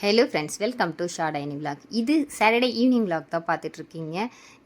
Hello friends welcome to Shah dining vlog இது Saturday evening vlog தான் பார்த்துட்ருக்கீங்க.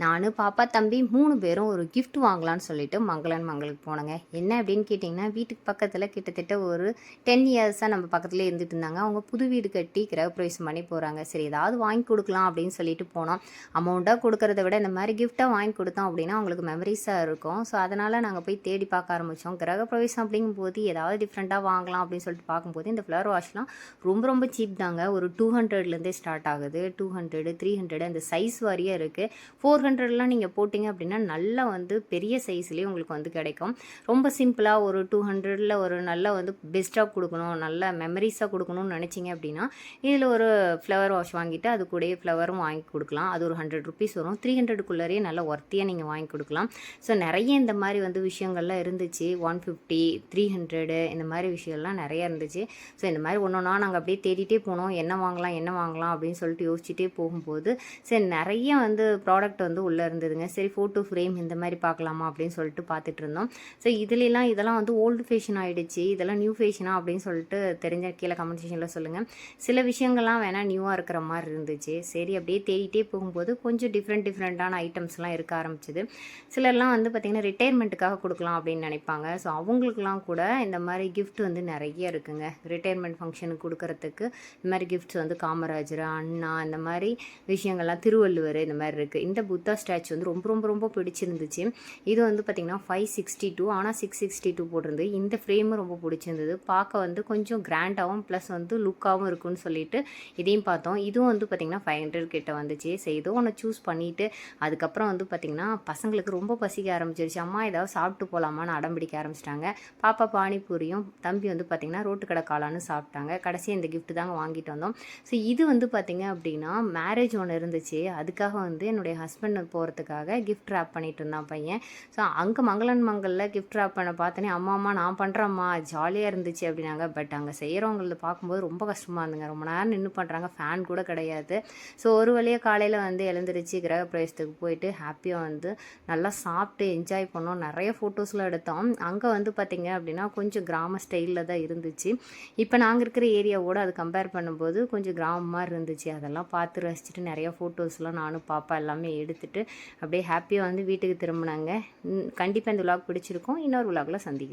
நானும் நான் பாப்பா தம்பி மூணு பேரும் ஒரு கிஃப்ட் வாங்கலாம்னு சொல்லிட்டு மங்களன் மங்களுக்கு போனோங்க. என்ன அப்படின்னு கேட்டிங்கன்னா வீட்டுக்கு பக்கத்தில் கிட்டத்தட்ட ஒரு டென் இயர்ஸாக நம்ம பக்கத்துலேயே இருந்துட்டு இருந்தாங்க. அவங்க புது வீடு கட்டி கிரகப்பிரவேசம் பண்ணி போகிறாங்க சரி ஏதாவது வாங்கி கொடுக்கலாம் அப்படின்னு சொல்லிட்டு போனோம். அமௌண்ட்டாக கொடுக்கறத விட இந்த மாதிரி கிஃப்ட்டாக வாங்கி கொடுத்தோம் அப்படின்னா அவங்களுக்கு மெமரிஸாக இருக்கும். ஸோ அதனால் நாங்கள் போய் தேடி பார்க்க ஆரம்பித்தோம் கிரகப்பிரவேசம் அப்படிங்கும்போது ஏதாவது டிஃப்ரெண்ட்டாக வாங்கலாம் அப்படின்னு சொல்லிட்டு பார்க்கும்போது இந்த ஃப்ளவர் வாஷ்லாம் ரொம்ப ரொம்ப சீப் தாங்க. ஒரு ஒரு டூ ஹண்ட்ரட்லேருந்தே ஸ்டார்ட் ஆகுது. டூ ஹண்ட்ரடு த்ரீ ஹண்ட்ரடு அந்த சைஸ் வாரியாக இருக்குது ஃபோர் ஹண்ட்ரட்லாம் நீங்கள் போட்டிங்க அப்படின்னா நல்லா வந்து பெரிய சைஸ்லேயே உங்களுக்கு வந்து கிடைக்கும். ரொம்ப சிம்பிளாக ஒரு டூ ஹண்ட்ரடில் ஒரு நல்ல வந்து பெஸ்ட்டாக கொடுக்கணும். நல்ல மெமரிஸாக கொடுக்கணும்னு நினச்சிங்க அப்படின்னா இதில் ஒரு ஃப்ளவர் வாஷ் வாங்கிட்டு அது கூடயே ஃப்ளவரும் வாங்கி கொடுக்கலாம். அது ஒரு ஹண்ட்ரட் ருபீஸ் வரும். த்ரீ ஹண்ட்ரடுக்குள்ளேயே நல்லா ஒர்த்தியாக நீங்கள் வாங்கி கொடுக்கலாம். ஸோ நிறைய இந்த மாதிரி வந்து விஷயங்கள்லாம் இருந்துச்சு. ஒன் ஃபிஃப்டி த்ரீ ஹண்ட்ரடு இந்த மாதிரி விஷயம்லாம் நிறைய இருந்துச்சு. ஸோ இந்த மாதிரி ஒன்று ஒன்றா நாங்கள் அப்படியே தேடிட்டே போனோம். என்ன என்ன வாங்கலாம் என்ன வாங்கலாம் அப்படின்னு சொல்லிட்டு யோசிச்சுட்டே போகும்போது சரி நிறைய வந்து ப்ராடக்ட் வந்து உள்ளே இருந்ததுங்க. சரி ஃபோட்டோ ஃப்ரேம் இந்த மாதிரி பார்க்கலாமா அப்படின்னு சொல்லிட்டு பார்த்துட்டு இருந்தோம். ஸோ இதுலலாம் இதெல்லாம் வந்து ஓல்டு ஃபேஷன் ஆகிடுச்சு இதெல்லாம் நியூ ஃபேஷனாக அப்படின்னு சொல்லிட்டு தெரிஞ்ச கீழே கமெண்ட் செக்ஷனில் சொல்லுங்கள் சில விஷயங்கள்லாம் வேணால் நியூவாக இருக்கிற மாதிரி இருந்துச்சு. சரி அப்படியே தேடிட்டே போகும்போது கொஞ்சம் டிஃப்ரெண்ட் டிஃப்ரெண்ட்டான ஐட்டம்ஸ்லாம் இருக்க ஆரம்பிச்சிது. சிலர்லாம் வந்து பார்த்திங்கன்னா ரிட்டையர்மெண்ட்டுக்காக கொடுக்கலாம் அப்படின்னு நினைப்பாங்க. ஸோ அவங்களுக்குலாம் கூட இந்த மாதிரி கிஃப்ட் வந்து நிறைய இருக்குங்க. ரிட்டையர்மெண்ட் ஃபங்க்ஷனுக்கு கொடுக்கறதுக்கு இந்த மாதிரி கிஃப்ட் கிஃப்ட்ஸ் வந்து காமராஜர் அண்ணா இந்த மாதிரி விஷயங்கள்லாம் திருவள்ளுவர் இந்த மாதிரி இருக்குது இந்த புத்தா ஸ்டாச்சு வந்து ரொம்ப ரொம்ப ரொம்ப பிடிச்சிருந்துச்சு. இது வந்து பார்த்திங்கன்னா ஃபைவ் சிக்ஸ்டி டூ ஆனால் சிக்ஸ் சிக்ஸ்டி டூ போட்டிருந்து இந்த ஃப்ரேமும் ரொம்ப பிடிச்சிருந்தது. பார்க்க வந்து கொஞ்சம் கிராண்டாகவும் ப்ளஸ் வந்து லுக்காகவும் இருக்குன்னு சொல்லிட்டு இதையும் பார்த்தோம். இதுவும் வந்து பார்த்திங்கன்னா ஃபைவ் ஹண்ட்ரட் கிட்ட வந்துச்சு. சரி ஏதோ ஒன்று சூஸ் பண்ணிவிட்டு அதுக்கப்புறம் வந்து பார்த்திங்கன்னா பசங்களுக்கு ரொம்ப பசிக்க ஆரம்பிச்சிருச்சு. அம்மா ஏதாவது சாப்பிட்டு போகலாமான்னு அடம் பிடிக்க ஆரம்பிச்சிட்டாங்க. பாப்பா பானிபூரியும் தம்பி வந்து பார்த்திங்கன்னா ரோட்டு கடை காளான்னு சாப்பிட்டாங்க. கடைசி இந்த கிஃப்ட் தாங்க வாங்கிட்டு வந்தோம். ஸோ இது வந்து பார்த்திங்க அப்படின்னா மேரேஜ் ஒன்று இருந்துச்சு. அதுக்காக வந்து என்னுடைய ஹஸ்பண்ட் போகிறதுக்காக கிஃப்ட் wrap பண்ணிட்டு இருந்தான் பையன். ஸோ அங்கே மங்களன் மங்களில் கிஃப்ட் wrap பண்ண பார்த்தோன்னே அம்மா அம்மா நான் பண்ணுறேம்மா ஜாலியாக இருந்துச்சு அப்படின்னாங்க. பட் அங்கே செய்கிறவங்கள பார்க்கும்போது ரொம்ப கஷ்டமாக இருந்துங்க. ரொம்ப நேரம் நின்று பண்ணுறாங்க ஃபேன் கூட கிடையாது. ஸோ ஒரு வழியாக காலையில் வந்து எழுந்திரிச்சு கிரகப்பிரவேசத்துக்கு போயிட்டு ஹாப்பியாக வந்து நல்லா சாப்பிட்டு என்ஜாய் பண்ணோம். நிறைய ஃபோட்டோஸ்லாம் எடுத்தோம். அங்கே வந்து பார்த்திங்க அப்படின்னா கொஞ்சம் கிராம ஸ்டைலில் தான் இருந்துச்சு. இப்போ நாங்கள் இருக்கிற ஏரியாவோட அது கம்பேர் பண்ணும்போது கொஞ்சம் கிராமமாக இருந்துச்சு. அதெல்லாம் பார்த்து ரசிச்சுட்டு நிறைய ஃபோட்டோஸ்லாம் நானும் பாப்பா எல்லாமே எடுத்துகிட்டு அப்படியே ஹாப்பியாக வந்து வீட்டுக்கு திரும்பினாங்க. கண்டிப்பாக இந்த விலாக் பிடிச்சிருக்கும். இன்னொரு விலாகில் சந்திக்கிறேன்